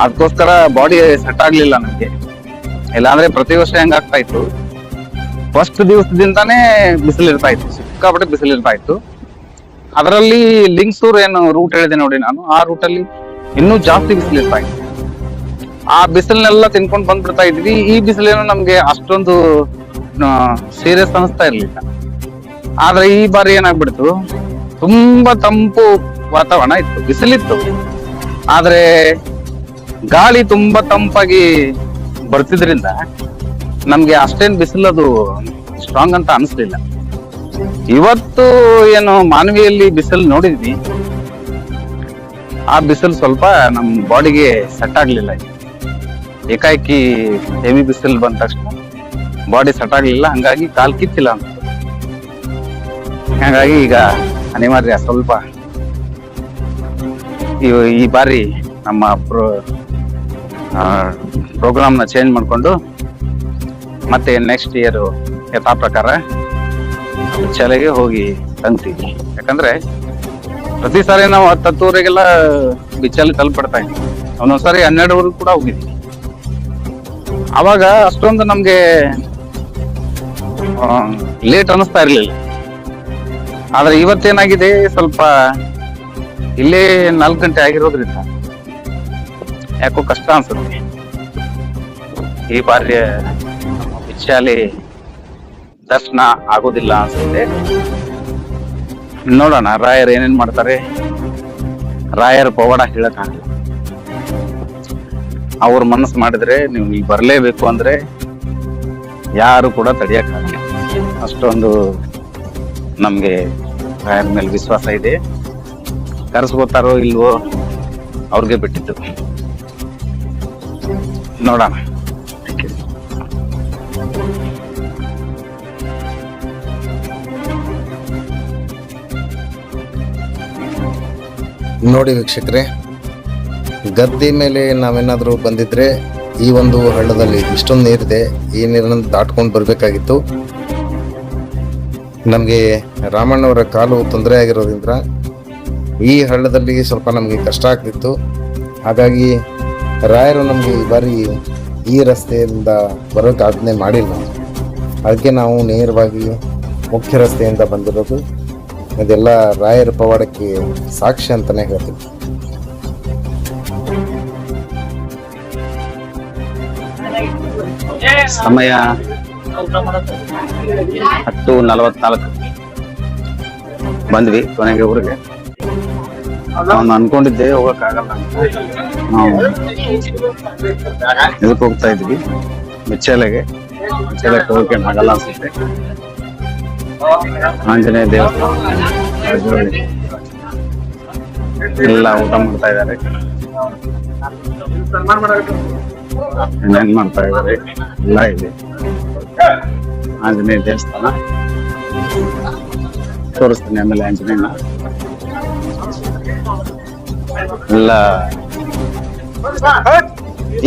ಅದಕ್ಕೋಸ್ಕರ ಬಾಡಿ ಸೆಟ್ ಆಗ್ಲಿಲ್ಲ ನನಗೆ ಇಲ್ಲಾಂದ್ರೆ ಪ್ರತಿ ವರ್ಷ ಹೆಂಗಾಗ್ತಾ ಇತ್ತು? ಫಸ್ಟ್ ದಿವಸದಿಂದಾನೇ ಬಿಸಿಲು ಇರ್ತಾ ಇತ್ತು. ಸಿಕ್ಕಾಪಟ್ಟೆ ಬಿಸಿಲು ಇರ್ತಾ ಇತ್ತು. ಅದರಲ್ಲಿ ಲಿಂಗ್ಸೂರ್ ಏನು ರೂಟ್ ಹೇಳಿದೆ ನೋಡಿ ನಾನು. ಆ ರೂಟ್ ಅಲ್ಲಿ ಇನ್ನೂ ಜಾಸ್ತಿ ಬಿಸಿಲು ಇರ್ತಾ ಇತ್ತು ಆ ಬಿಸಿಲನ್ನೆಲ್ಲ ತಿನ್ಕೊಂಡು ಬಂದ್ಬಿಡ್ತಾ ಇದ್ವಿ. ಈ ಬಿಸಿಲೇನು ನಮ್ಗೆ ಅಷ್ಟೊಂದು ಸೀರಿಯಸ್ ಅನಿಸ್ತಾ ಇರ್ಲಿಲ್ಲ. ಆದ್ರೆ ಈ ಬಾರಿ ಏನಾಗ್ಬಿಡ್ತು? ತುಂಬಾ ತಂಪು ವಾತಾವರಣ ಇತ್ತು. ಬಿಸಿಲಿತ್ತು. ಆದ್ರೆ ಗಾಳಿ ತುಂಬಾ ತಂಪಾಗಿ ಬರ್ತಿದ್ರಿಂದ ನಮ್ಗೆ ಅಷ್ಟೇನ್ ಬಿಸಿಲದು ಸ್ಟ್ರಾಂಗ್ ಅಂತ ಅನಿಸ್ಲಿಲ್ಲ. ಇವತ್ತು ಏನು ಮಾನವಿಯಲ್ಲಿ ಬಿಸಿಲು ನೋಡಿದ್ವಿ ಆ ಬಿಸಿಲು ಸ್ವಲ್ಪ ನಮ್ಮ ಬಾಡಿಗೆ ಸೆಟ್ ಆಗಲಿಲ್ಲ ಏಕಾಏಕಿ ಹೆವಿ ಬಿಸಿಲು ಬಂದ ತಕ್ಷಣ ಬಾಡಿ ಸೆಟ್ ಆಗಲಿಲ್ಲ, ಹಂಗಾಗಿ ಕಾಲ್ ಕಿತ್ತಿಲ್ಲ ಅಂತ. ಹಾಗಾಗಿ ಈಗ ಅನಿವಾರ್ಯ ಸ್ವಲ್ಪ ಈ- ಬಾರಿ ನಮ್ಮ ಪ್ರೋ ಪ್ರೋಗ್ರಾಮ್ನ ಚೇಂಜ್ ಮಾಡಿಕೊಂಡು ಮತ್ತೆ ನೆಕ್ಸ್ಟ್ ಇಯರ್ ಯಥಾ ಪ್ರಕಾರ ಶಾಲೆಗೆ ಹೋಗಿ ತಂಗ್ತೀವಿ ಯಾಕಂದ್ರೆ ಪ್ರತಿ ಸಾರಿ ನಾವು ಹತ್ತು ಹತ್ತುವರೆಗೆಲ್ಲ ಬಿಚ್ಚಲ್ಲಿ ತಲುಪಡ್ತಾ ಇದ್ವಿ. ಒಂದೊಂದ್ಸಾರಿ ಹನ್ನೆರಡುವರೆಗೂ ಕೂಡ ಹೋಗಿದ್ವಿ. ಅವಾಗ ಅಷ್ಟೊಂದು ನಮ್ಗೆ ಲೇಟ್ ಅನಿಸ್ತಾ ಇರಲಿಲ್ಲ. ಆದ್ರೆ ಇವತ್ತೇನಾಗಿದೆ, ಸ್ವಲ್ಪ ಇಲ್ಲೇ ನಾಲ್ಕು ಗಂಟೆ ಆಗಿರೋದ್ರಿಂದ ಯಾಕೋ ಕಷ್ಟ ಅನ್ಸುತ್ತೆ. ಈ ಬಾರಿ ನಮ್ಮ ಬಿಚ್ಚಾಲಿ ದರ್ಶನ ಆಗೋದಿಲ್ಲ ಅನ್ಸುತ್ತೆ. ನೋಡೋಣ, ರಾಯರ್ ಏನೇನ್ ಮಾಡ್ತಾರೆ? ರಾಯರ್ ಪವಾಡ ಹೇಳಕ್ಕಾಗಲ್ಲ. ಅವ್ರ ಮನಸ್ಸು ಮಾಡಿದ್ರೆ ನೀವು ಇಲ್ಲಿ ಬರಲೇಬೇಕು ಅಂದ್ರೆ ಯಾರು ಕೂಡ ತಡೆಯಕ್ಕಾಗಲ್ಲ. ಅಷ್ಟೊಂದು ನಮ್ಗೆ ರಾಯರ್ ಮೇಲೆ ವಿಶ್ವಾಸ ಇದೆ. ಕರೆಸ್ಕೋತಾರೋ ಇಲ್ವೋ ಅವ್ರಿಗೆ ಬಿಟ್ಟಿದ್ದು. ನೋಡೋಣ. ನೋಡಿ ವೀಕ್ಷಕರೇ, ಗದ್ದೆ ಮೇಲೆ ನಾವೇನಾದರೂ ಬಂದಿದ್ರೆ ಈ ಒಂದು ಹಳ್ಳದಲ್ಲಿ ಇಷ್ಟೊಂದು ನೀರಿದೆ, ಈ ನೀರನ್ನು ದಾಟ್ಕೊಂಡು ಬರಬೇಕಾಗಿತ್ತು. ನಮಗೆ ರಾಮಣ್ಣವರ ಕಾಲು ತೊಂದರೆ ಆಗಿರೋದ್ರಿಂದ ಈ ಹಳ್ಳದಲ್ಲಿ ಸ್ವಲ್ಪ ನಮಗೆ ಕಷ್ಟ ಆಗ್ತಿತ್ತು. ಹಾಗಾಗಿ ರಾಯರು ನಮಗೆ ಈ ಬಾರಿ ಈ ರಸ್ತೆಯಿಂದ ಬರೋಕ್ಕೆ ಆಜ್ಞೆ ಮಾಡಿಲ್ಲ. ಅದಕ್ಕೆ ನಾವು ನೇರವಾಗಿ ಮುಖ್ಯ ರಸ್ತೆಯಿಂದ ಬಂದಿರೋದು ಇದೆಲ್ಲ ರಾಯರ ಪವಾಡಕ್ಕೆ ಸಾಕ್ಷಿ ಅಂತಾನೆ ಹೇಳ್ತೀವಿ ಸಮಯ ಹತ್ತು ನಲವತ್ನಾಲ್ಕು. ಬಂದ್ವಿ ಕೊನೆಗೆ ಊರಿಗೆ. ನಾನು ಅನ್ಕೊಂಡಿದ್ದೆ ಹೋಗಕ್ಕಾಗಲ್ಲ ನಾವು ಇದಕ್ಕೆ ಹೋಗ್ತಾ ಇದ್ವಿ. ಮೆಚ್ಚಲೆಗೆ. ಮಿಚ್ಚಲಕ್ಕೆ ಹೋಗಕ್ಕೆ ಆಗಲ್ಲ ಅನ್ಸುತ್ತೆ. ಆಂಜನೇಯ ದೇವಸ್ಥಾನ. ಎಲ್ಲ ಊಟ ಮಾಡ್ತಾ ಇದ್ದಾರೆ. ಮಾಡ್ತಾ ಇದ್ದಾರೆ. ಎಲ್ಲ ಇದೆ. ಆಂಜನೇಯ ದೇವಸ್ಥಾನ. ತೋರಿಸ್ತೀನಿ ಆಮೇಲೆ ಆಂಜನೇಯನ. ಎಲ್ಲ.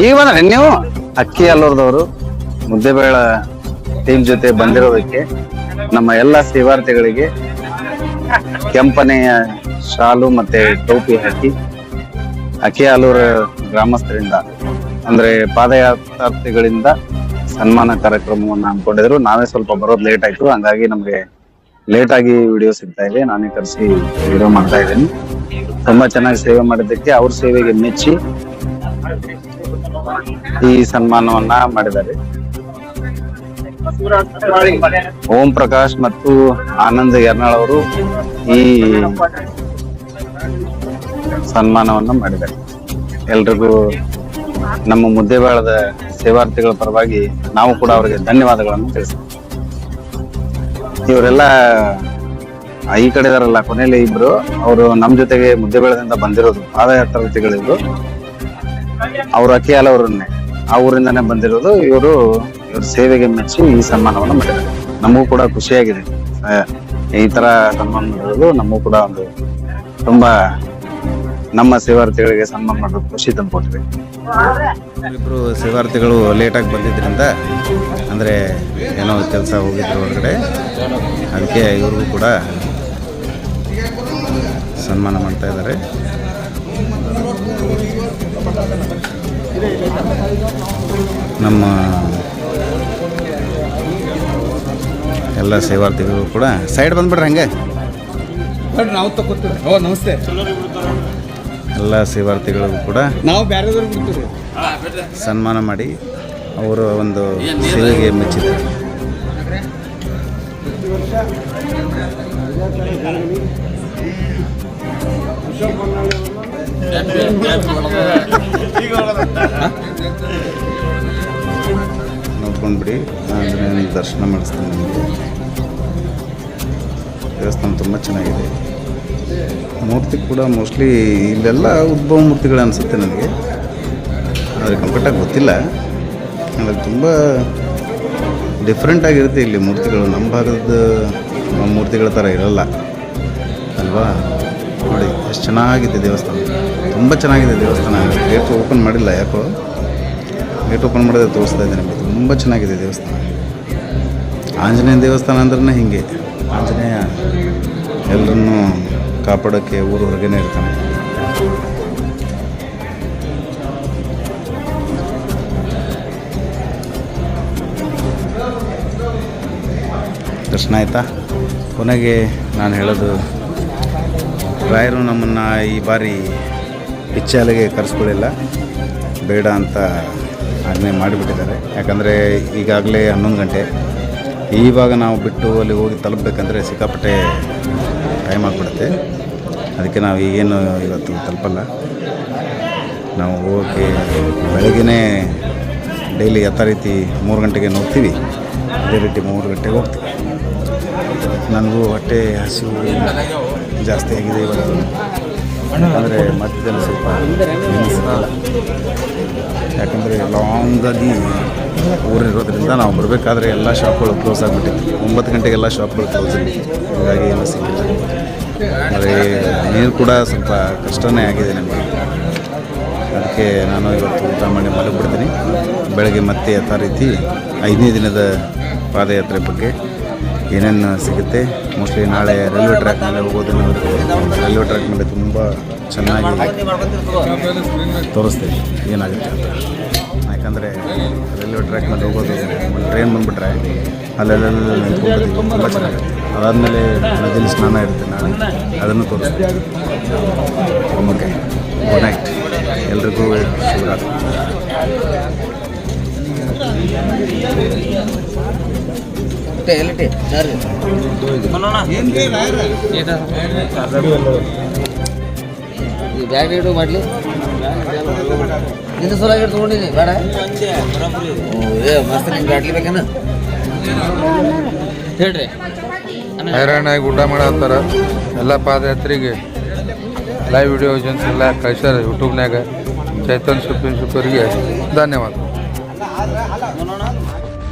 ಈಗ ಬಂದ್ರೆ ನೀವು? ಅಕ್ಕಿ ಅಲ್ಲೂರ್ದವರು. ಮುದ್ದೆಬೇಳ ಟೀಮ್ ಜೊತೆ ಬಂದಿರೋದಕ್ಕೆ. ನಮ್ಮ ಎಲ್ಲ ಸೇವಾರ್ಥಿಗಳಿಗೆ ಕೆಂಪನೆಯ ಶಾಲು ಮತ್ತೆ ಟೋಪಿ ಹಾಕಿ ಆಲೂರ ಗ್ರಾಮಸ್ಥರಿಂದ, ಅಂದ್ರೆ ಪಾದಯಾತ್ರಾರ್ಥಿಗಳಿಂದ ಸನ್ಮಾನ ಕಾರ್ಯಕ್ರಮವನ್ನು ಹಮ್ಮಿಕೊಂಡಿದ್ರು. ನಾವೇ ಸ್ವಲ್ಪ ಬರೋದು ಲೇಟ್ ಆಯ್ತು. ಹಂಗಾಗಿ ನಮ್ಗೆ ಲೇಟ್ ಆಗಿ ವಿಡಿಯೋ ಸಿಗ್ತಾ ಇದೆ. ನಾನೇ ಕರೆಸಿ ವಿಡಿಯೋ ಮಾಡ್ತಾ ಇದ್ದೀನಿ. ತುಂಬಾ ಚೆನ್ನಾಗಿ ಸೇವೆ ಮಾಡಿದ್ದಕ್ಕೆ ಅವ್ರ ಸೇವೆಗೆ ಮೆಚ್ಚಿ ಈ ಸನ್ಮಾನವನ್ನ ಮಾಡಿದ್ದಾರೆ. ಓಂ ಪ್ರಕಾಶ್ ಮತ್ತು ಆನಂದ್ ಯರ್ನಾಳ್ ಅವರು ಈ ಸನ್ಮಾನವನ್ನ ಮಾಡಿದ್ದಾರೆ. ಎಲ್ರಿಗೂ ನಮ್ಮ ಮುದ್ದೆಬಾಳದ ಸೇವಾರ್ಥಿಗಳ ಪರವಾಗಿ ನಾವು ಕೂಡ ಅವರಿಗೆ ಧನ್ಯವಾದಗಳನ್ನು ತಿಳಿಸ್ತೀವಿ. ಇವರೆಲ್ಲ ಈ ಕಡೆ ಇದಾರಲ್ಲ ಕೊನೆಯಲ್ಲಿ ಇಬ್ರು, ಅವರು ನಮ್ಮ ಜೊತೆಗೆ ಮುದ್ದೆಬೇಳದಿಂದ ಬಂದಿರೋದು ಪಾದಯಾತ್ರಾರ್ಥಿಗಳಿದ್ರು ಅವರು ಅಕ್ಕಿ ಆ ಊರಿಂದಾನೇ ಬಂದಿರೋದು. ಇವರು ಸೇವೆಗೆ ಮೆಚ್ಚಿ ಈ ಸನ್ಮಾನವನ್ನು ಮಾಡಿದ್ದಾರೆ. ನಮಗೂ ಕೂಡ ಖುಷಿಯಾಗಿದೆ. ಈ ತರ ಸನ್ಮಾನ ಮಾಡೋದು ನಮಗೂ ಕೂಡ ಒಂದು ತುಂಬಾ ನಮ್ಮ ಸೇವಾರ್ಥಿಗಳಿಗೆ ಸನ್ಮಾನ ಮಾಡೋದು ಖುಷಿ ತಂದ್ಕೊಟ್ರಿ ಇಬ್ಬರು ಸೇವಾರ್ಥಿಗಳು ಲೇಟಾಗಿ ಬಂದಿದ್ದರಿಂದ ಅಂದರೆ ಏನೋ ಕೆಲಸ ಹೋಗಿದ್ರು ಹೊರಗಡೆ. ಅದಕ್ಕೆ ಇವ್ರಿಗೂ ಕೂಡ ಸನ್ಮಾನ ಮಾಡ್ತಾ ಇದ್ದಾರೆ. ನಮ್ಮ ಎಲ್ಲ ಸೇವಾರ್ಥಿಗಳು ಕೂಡ. ಸೈಡ್ ಬಂದ್ಬಿಡ್ರಿ ಹಂಗೆ. ನಾವು ತಗೋತೀವಿ. ಓ ನಮಸ್ತೆ. ಎಲ್ಲ ಸೇವಾರ್ಥಿಗಳಿಗೂ ಕೂಡ ನಾವು ಸನ್ಮಾನ ಮಾಡಿ. ಅವರ ಒಂದು ಸೇವೆಗೆ ಮೆಚ್ಚಿದ್ದಾರೆ. ನೋಡ್ಕೊಂಡ್ಬಿಡಿ ನಾನು ದರ್ಶನ ಮಾಡಿಸ್ತೀನಿ ನಿಮಗೆ. ದೇವಸ್ಥಾನ ತುಂಬ ಚೆನ್ನಾಗಿದೆ. ಮೂರ್ತಿ ಕೂಡ ಮೋಸ್ಟ್ಲಿ ಇಲ್ಲೆಲ್ಲ ಉದ್ಭವ ಮೂರ್ತಿಗಳು ಅನಿಸುತ್ತೆ ನನಗೆ. ಆದರೆ ಕಂಪ್ಲೀಟಾಗಿ ಗೊತ್ತಿಲ್ಲ. ಆದರೆ ತುಂಬ ಡಿಫ್ರೆಂಟ್ ಆಗಿರುತ್ತೆ ಇಲ್ಲಿ ಮೂರ್ತಿಗಳು. ನಮ್ಮ ಭಾಗದ ಮೂರ್ತಿಗಳ ಥರ ಇರಲ್ಲ. ಅಲ್ವಾ? ನೋಡಿ ಎಷ್ಟು ಚೆನ್ನಾಗಿದೆ ದೇವಸ್ಥಾನ. ತುಂಬ ಚೆನ್ನಾಗಿದೆ ದೇವಸ್ಥಾನ. ಗೇಟ್ ಓಪನ್ ಮಾಡಿಲ್ಲ ಯಾಕೋ? ಗೇಟ್ ಓಪನ್ ಮಾಡಿದ್ರೆ ತೋರಿಸ್ತಾ ಇದ್ದೀನಿ ನಿಮಗೆ. ತುಂಬ ಚೆನ್ನಾಗಿದೆ ದೇವಸ್ಥಾನ. ಆಂಜನೇಯ ದೇವಸ್ಥಾನ ಅಂದ್ರೆ ಹೀಗೆ. ಆಂಜನೇಯ ಎಲ್ಲರನ್ನೂ ಕಾಪಾಡೋಕ್ಕೆ ಊರು ಹೊರಗೇನೆ ಇರ್ತಾನೆ. ದರ್ಶನ ಆಯಿತಾ? ಕೊನೆಗೆ ನಾನು ಹೇಳೋದು, ರಾಯರು ನಮ್ಮನ್ನು ಈ ಬಾರಿ ಪಿಚ್ಚಾಲೆಗೆ ಕರೆಸ್ಕೊಳ್ಳಿಲ್ಲ ಬೇಡ ಅಂತ ಆಜ್ಞೆ ಮಾಡಿಬಿಟ್ಟಿದ್ದಾರೆ. ಯಾಕಂದರೆ ಈಗಾಗಲೇ ಹನ್ನೊಂದು ಗಂಟೆ. ಇವಾಗ ನಾವು ಬಿಟ್ಟು ಅಲ್ಲಿ ಹೋಗಿ ತಲುಪಬೇಕಂದ್ರೆ ಸಿಕ್ಕಾಪಟ್ಟೆ ಟೈಮ್ ಆಗಿಬಿಡುತ್ತೆ. ಅದಕ್ಕೆ ನಾವು ಈಗೇನು ಇವತ್ತು ತಲುಪಲ್ಲ. ನಾವು ಹೋಗಿ ಬೆಳಗ್ಗೆನೇ ಡೈಲಿ ಯಥಾ ರೀತಿ ಮೂರು ಗಂಟೆಗೆ ನೋಡ್ತೀವಿ. ಅದೇ ರೀತಿ ಮೂರು ಗಂಟೆಗೆ ಹೋಗ್ತೀವಿ. ನನಗೂ ಹೊಟ್ಟೆ ಹಸಿವು ಜಾಸ್ತಿ ಆಗಿದೆ ಇವತ್ತು ಅಂದರೆ ಮಧ್ಯದಲ್ಲಿ ಸ್ವಲ್ಪ ಯಾಕಂದರೆ ಲಾಂಗಾಗಿ ಊರಿರೋದ್ರಿಂದ ನಾವು ಬರಬೇಕಾದ್ರೆ ಎಲ್ಲ ಶಾಪ್ಗಳು ಕ್ಲೋಸ್ ಆಗಿಬಿಟ್ಟಿತ್ತು. ಒಂಬತ್ತು ಗಂಟೆಗೆ ಎಲ್ಲ ಶಾಪ್ಗಳು ಕ್ಲೋಸ್ ಆಗಿತ್ತು ಹಾಗಾಗಿ ಏನೂ ಸಿಕ್ಕಿಲ್ಲ. ಅಂದರೆ ನೀರು ಕೂಡ ಸ್ವಲ್ಪ ಕಷ್ಟನೇ ಆಗಿದೆ ನಮಗೆ. ಅದಕ್ಕೆ ನಾನು ಇವತ್ತು ಊಟ ಮಾಡಿ ಮಲಗಿಬಿಡ್ತೀನಿ. ಬೆಳಗ್ಗೆ ಮತ್ತೆ ಯಥಾ ರೀತಿ ಐದನೇ ದಿನದ ಪಾದಯಾತ್ರೆ ಬಗ್ಗೆ ಏನೇನು ಸಿಗುತ್ತೆ? ಮೋಸ್ಟ್ಲಿ ನಾಳೆ ರೈಲ್ವೆ ಟ್ರ್ಯಾಕ್ ಮೇಲೆ ಹೋಗೋದು ರೈಲ್ವೆ ಟ್ರ್ಯಾಕ್ ಮೇಲೆ ತುಂಬ ಚೆನ್ನಾಗಿ ತೋರಿಸ್ತೀನಿ ಏನಾಗುತ್ತೆ ಅಂತ. ಯಾಕಂದರೆ ರೈಲ್ವೆ ಟ್ರ್ಯಾಕ್ ಮೇಲೆ ಹೋಗೋದು ಟ್ರೈನ್ ಬಂದುಬಿಟ್ರೆ ಅಲ್ಲೆಲ್ಲ ತುಂಬ ಚೆನ್ನಾಗಿರುತ್ತೆ. ಅದಾದಮೇಲೆ ನದಿಲಿ ಸ್ನಾನ ಇರುತ್ತೆ ನಾಳೆ. ಅದನ್ನು ತೋರಿಸ್ತೀನಿ ಓಕೆ ಗುಡ್ ನೈಟ್ ಎಲ್ರಿಗೂ ಶಿವರಾತ್ರಿ ಈ ಬ್ಯಾಗ್ ಇಡು ಮಾಡ್ಲಿ. ಇದು ಸೊಲಾಗಿ ತೊಗೊಂಡಿನಿ ಬೇಡ? ಏ ಮಸ್ತ್ ನಿಮ್ಗೆ ಬ್ಯಾಟ್ಲಿ ಬೇಕೇನ? ಹೇಳ್ರಿ. ಹೈರಾಣಾಗಿ ಊಟ ಮಾಡತ್ತಾರ ಎಲ್ಲ ಪಾದಯಾತ್ರಿಗೆ ಲೈವ್ ವಿಡಿಯೋ ಎಲ್ಲ ಕಳ್ಸ್ಯಾರ ಯೂಟ್ಯೂಬ್ನಾಗ ಚೈತನ್ ಸುಪ್ರೀಂ ಸುಪರ್ಗೆ ಧನ್ಯವಾದ.